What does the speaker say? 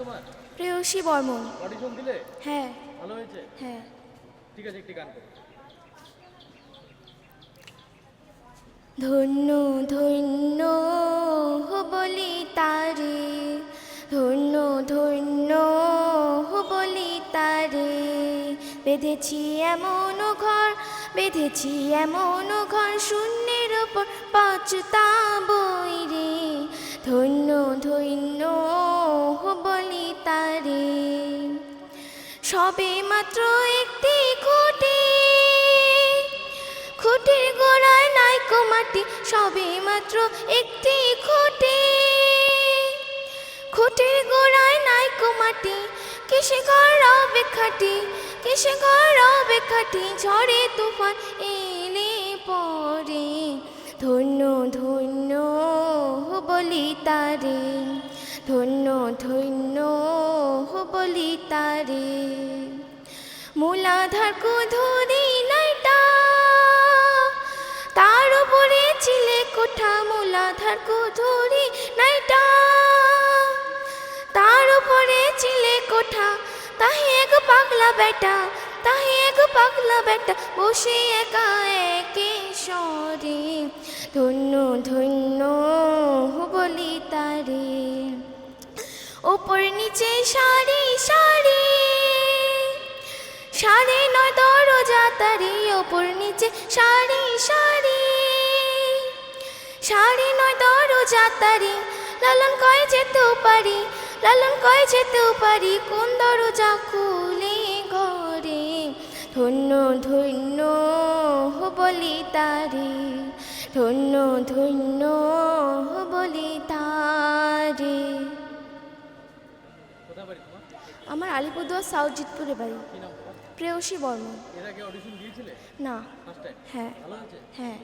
তোমার? প্রেয়সী বর্মন অডিশন দিলে? হ্যাঁ। ভালো হয়েছে? হ্যাঁ। ঠিক আছে একটি গান করো। ধন্য ধন্য বলি তারে ধন্য ধন্য বলি তারে। বেঁধেছি এমন ঘর বেঁধেছি এমন ঘর শূন্যের ওপর পাঁচতা বই সবে মাত্র একটি খুঁটি। খুঁটির গোড়ায় নাইকো মাটি, সবে মাত্র একটি খুঁটি। খুঁটির গোড়ায় নাইকো মাটি, কিসে ঘর রবে খাটি, কিসে ঘর রবে খাটি, ঝড়ে তুফান এলে পরে। ধন্য ধন্য বলি তারে, ধন্য ধন্য বলি তারে। মূলাধার কুধুরি লাইটা তার উপরে চিলে কোঠা মূলাধার কুধুরি নাইটা তার উপরে চিলে কোঠা, তাহি এক পাগলা বেটা, তাহি এক পাগলা বেটা, বসে একা একে সরে। ধন্য ধন্য ওপর নিচে সারি সারি। সাড়ে নয় দরজা তারি ওপর নিচে সারি সারি। সাড়ে নয় দরজা তারি লালন কয় যেতেও পারি লালন কয় যেতেও পারি কোন দরজা খুলে ঘরে? ধন্য ধন্য বলি তারি, ধন্য ধন্য আমার আলিপুরদুয়ার সাউথ জিতপুরে বাড়ি। প্রেয়সী বর্মন না। হ্যাঁ। হ্যাঁ।